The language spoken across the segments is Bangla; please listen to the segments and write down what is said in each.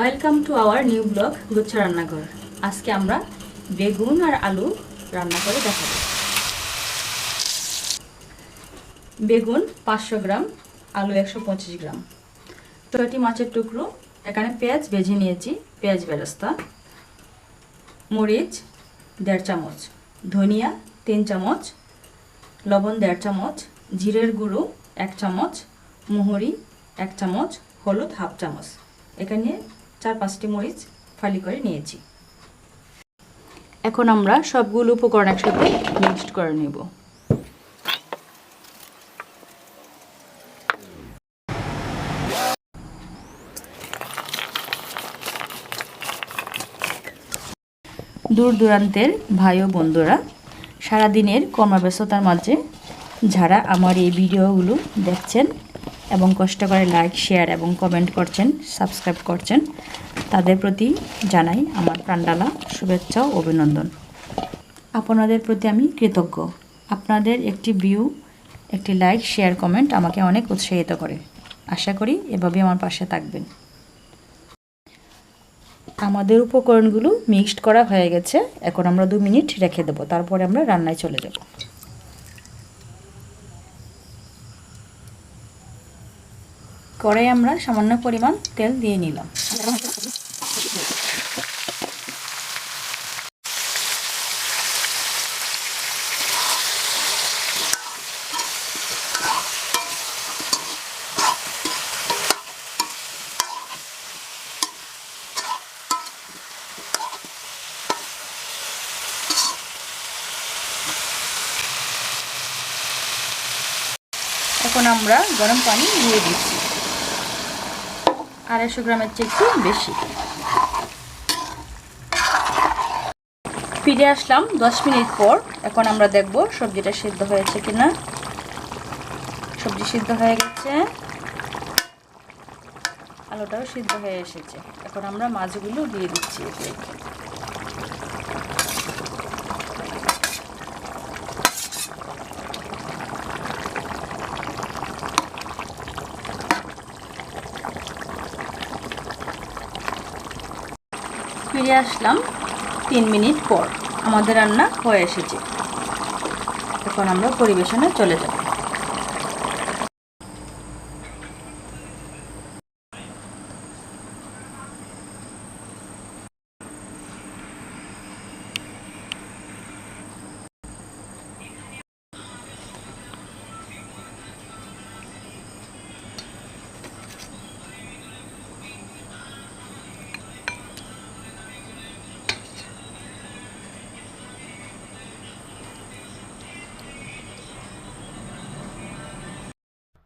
Welcome to our new blog গুচ্ছা রান্নাঘর আজকে আমরা বেগুন আর আলু রান্না করে দেখাবো বেগুন পাঁচশো গ্রাম, আলু একশো পঁচিশ গ্রাম। ছয়টি মাছের টুকরো, এখানে পেঁয়াজ ভেজে নিয়েছি, পেঁয়াজ বেরস্তা, মরিচ দেড় চামচ, ধনিয়া তিন চামচ, লবণ দেড় চামচ, জিরের গুঁড়ো এক চামচ, মুহুরি এক চামচ, হলুদ হাফ চামচ। এখানে চার পাঁচটি মরিচ ফালি করে নিয়েছি। এখন আমরা সবগুলো উপকরণ একসাথে মিক্সড করে নেব। দূর দূরান্তের ভাই ও বন্ধুরা, সারাদিনের কর্মব্যস্ততার মাঝে যারা আমার এই ভিডিওগুলো দেখছেন এবং কষ্ট করে লাইক শেয়ার এবং কমেন্ট করছেন সাবস্ক্রাইব করছেন, তাদের প্রতি জানাই আমার প্রাণডালা শুভেচ্ছা ও অভিনন্দন। আপনাদের প্রতি আমি কৃতজ্ঞ। আপনাদের একটি ভিউ একটি লাইক শেয়ার কমেন্ট আমাকে অনেক উৎসাহিত করে। আশা করি এভাবে আমার পাশে থাকবেন। আমাদের উপকরণগুলো মিক্সড করা হয়ে গেছে। এখন আমরা দু মিনিট রেখে দেবো। তারপরে আমরা রান্নায় চলে যাব। কড়াই আমরা সামান্য পরিমাণ তেল দিয়ে নিলাম। এখন আমরা গরম পানি দিয়ে দিচ্ছি। আড়াইশো গ্রামের চেয়ে একটু বেশি। ফিরে আসলাম দশ মিনিট পর। এখন আমরা দেখব সবজিটা সিদ্ধ হয়েছে কিনা। সবজি সিদ্ধ হয়ে গেছে। আলুটাও সিদ্ধ হয়ে এসেছে। এখন আমরা মাছগুলো দিয়ে দিচ্ছি ফিরে আসলাম তিন মিনিট পর। আমাদের রান্না হয়ে এসেছে। এখন আমরা পরিবেশনে চলে যাব।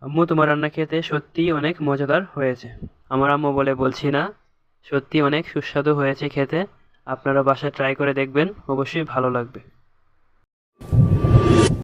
আম্মু, তোমার রান্না খেতে সত্যিই অনেক মজাদার হয়েছে। আমার আম্মু বলে, বলছি না সত্যি অনেক সুস্বাদু হয়েছে খেতে। আপনারা বাসায় ট্রাই করে দেখবেন, অবশ্যই ভালো লাগবে।